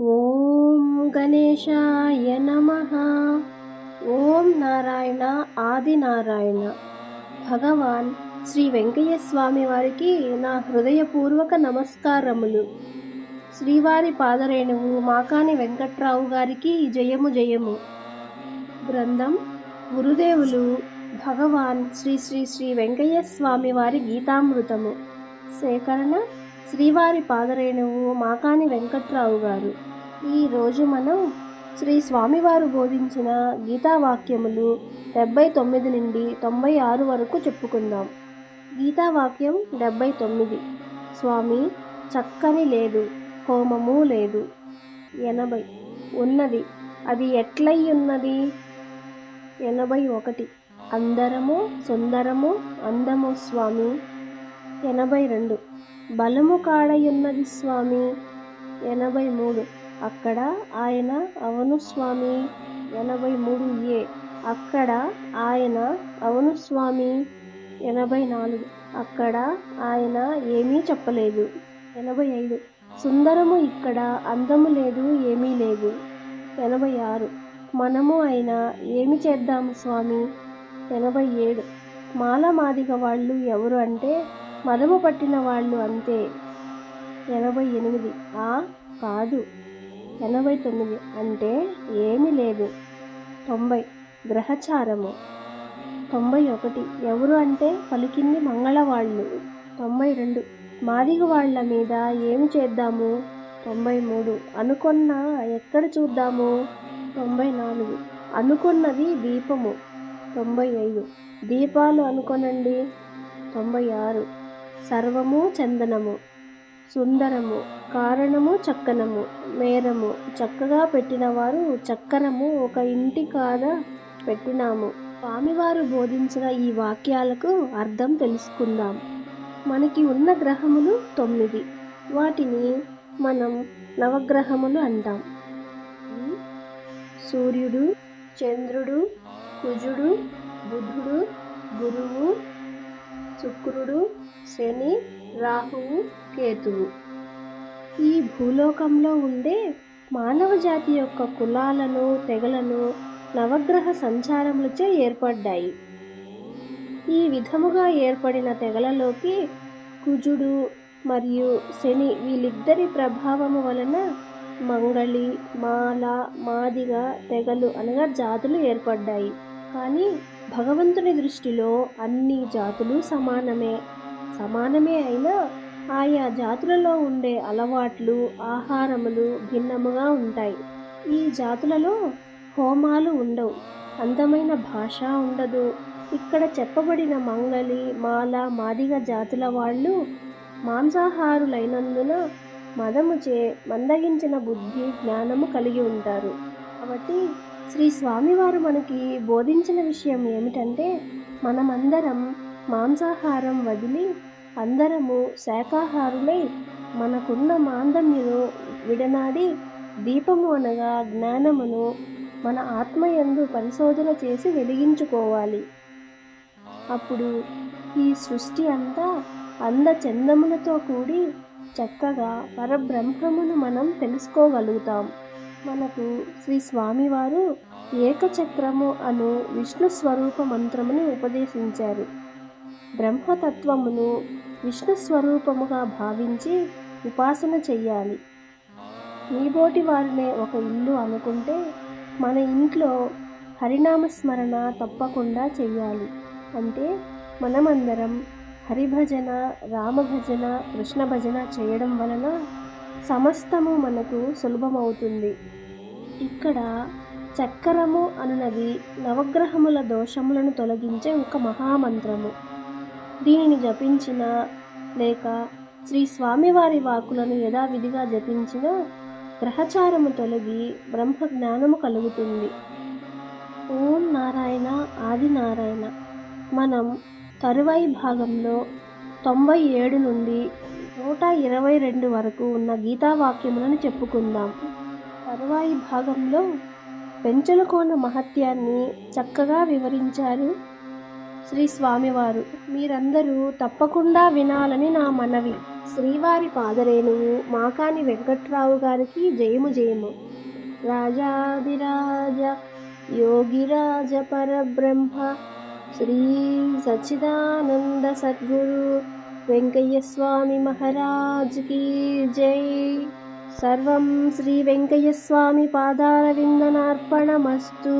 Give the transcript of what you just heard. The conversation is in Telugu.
ఓం గణేశాయ నమ. ఓం నారాయణ ఆది నారాయణ. భగవాన్ శ్రీ వెంకయ్య స్వామి వారికి నా హృదయపూర్వక నమస్కారములు. శ్రీవారి పాదరేణువు మాకాని వెంకట్రావు గారికి జయము జయము. గ్రంథం గురుదేవులు భగవాన్ శ్రీ శ్రీ శ్రీ వెంకయ్య స్వామి వారి గీతామృతము. సేకరణ శ్రీవారి పాదరేణువు మాకాని వెంకట్రావు గారు. ఈరోజు మనం శ్రీ స్వామివారు బోధించిన గీతావాక్యములు డెబ్బై తొమ్మిది నుండి తొంభై ఆరు వరకు చెప్పుకుందాం. గీతావాక్యం డెబ్బై తొమ్మిది. స్వామి చక్కని లేదు హోమము లేదు. ఎనభై. ఉన్నది. అది ఎట్లై ఉన్నది? ఎనభై ఒకటి. అందరము సుందరము అందము స్వామి. ఎనభై రెండు బలము కాడయున్నది స్వామి. ఎనభై మూడు అక్కడ ఆయన అవును స్వామి. ఎనభై మూడు ఏ. అక్కడ ఆయన అవును స్వామి. ఎనభై నాలుగు అక్కడ ఆయన ఏమీ చెప్పలేదు. ఎనభై ఐదు సుందరము ఇక్కడ అందము లేదు ఏమీ లేదు. ఎనభై ఆరు మనము అయినా ఏమి చేద్దాము స్వామి? ఎనభై ఏడు మాల మాదిగ వాళ్ళు ఎవరు అంటే మదము పట్టిన వాళ్ళు అంతే. ఎనభై ఎనిమిది. ఆ కాదు. ఎనభై తొమ్మిది అంటే ఏమీ లేదు. తొంభై. గ్రహచారము. తొంభై ఒకటి. ఎవరు అంటే పలికింది మంగళవాళ్ళు. తొంభై రెండు. మాదిగ వాళ్ళ మీద ఏమి చేద్దాము? తొంభై మూడు. అనుకున్న ఎక్కడ చూద్దాము? తొంభై నాలుగు. అనుకున్నది దీపము. తొంభై ఐదు. దీపాలు అనుకోనండి. తొంభై ఆరు. సర్వము చందనము సుందరము కారణము చక్కనము మేరము. చక్కగా పెట్టినవారు చక్కరము ఒక ఇంటి కాద పెట్టినాము. స్వామివారు బోధించిన ఈ వాక్యాలకు అర్థం తెలుసుకుందాం. మనకి ఉన్న గ్రహములు తొమ్మిది. వాటిని మనం నవగ్రహములు అంటాం. సూర్యుడు చంద్రుడు కుజుడు బుధుడు గురువు శుక్రుడు శని రాహువు కేతువు. ఈ భూలోకంలో ఉండే మానవ జాతి యొక్క కులాలను తెగలను నవగ్రహ సంచారములచే ఏర్పడ్డాయి. ఈ విధముగా ఏర్పడిన తెగలలోకి కుజుడు మరియు శని వీళ్ళిద్దరి ప్రభావము వలన మంగళి మాల మాదిగ తెగలు అనగా జాతులు ఏర్పడ్డాయి. కానీ భగవంతుని దృష్టిలో అన్ని జాతులు సమానమే. సమానమే అయినా ఆయా జాతులలో ఉండే అలవాట్లు ఆహారములు భిన్నముగా ఉంటాయి. ఈ జాతులలో హోమాలు ఉండవు. అందమైన భాష ఉండదు. ఇక్కడ చెప్పబడిన మంగళి మాల మాదిగ జాతుల వాళ్ళు మాంసాహారులైనందున మదముచే మందగించిన బుద్ధి జ్ఞానము కలిగి ఉంటారు. కాబట్టి శ్రీ స్వామివారు మనకి బోధించిన విషయం ఏమిటంటే మనమందరం మాంసాహారం వదిలి అందరము శాకాహారులై మనకున్న మాందమ్యను విడనాడి దీపము అనగా జ్ఞానమును మన ఆత్మయందు పరిశోధన చేసి వెలిగించుకోవాలి. అప్పుడు ఈ సృష్టి అంతా అందచందములతో కూడి చక్కగా పరబ్రహ్మమును మనం తెలుసుకోగలుగుతాం. మనకు శ్రీ స్వామివారు ఏకచక్రము అను విష్ణు స్వరూప మంత్రమును ఉపదేశించారు. బ్రహ్మతత్వమును విష్ణు స్వరూపముగా భావించి ఉపాసన చెయ్యాలి. నీబోటి వారినే ఒక ఇల్లు అనుకుంటే మన ఇంట్లో హరినామస్మరణ తప్పకుండా చెయ్యాలి. అంటే మనమందరం హరిభజన రామభజన కృష్ణ భజన చేయడం వలన సమస్తము మనకు సులభమవుతుంది. ఇక్కడ చక్కరము అనునది నవగ్రహముల దోషములను తొలగించే ఒక మహామంత్రము. దీనిని జపించిన లేక శ్రీ స్వామివారి వాకులను యథావిధిగా జపించిన గ్రహచారము తొలగి బ్రహ్మ జ్ఞానము కలుగుతుంది. ఓం నారాయణ ఆది నారాయణ. మనం తరువాయి భాగంలో తొంభై ఏడు నుండి నూట ఇరవై రెండు వరకు ఉన్న గీతావాక్యములను చెప్పుకుందాం. తరువాయి భాగంలో పెంచలకోన మహత్యాన్ని చక్కగా వివరించారు శ్రీ స్వామివారు. మీరందరూ తప్పకుండా వినాలని నా మనవి. శ్రీవారి పాదరేణువు మాకాని వెంకట్రావు గారికి జయము జయము. రాజాదిరాజ యోగిరాజ పరబ్రహ్మ శ్రీ సచ్చిదానంద సద్గురు వెంకయ్య స్వామి మహారాజ్ కీ జై సర్వం శ్రీ వెంకయ్య స్వామి పాదారవిందనార్పణమస్తు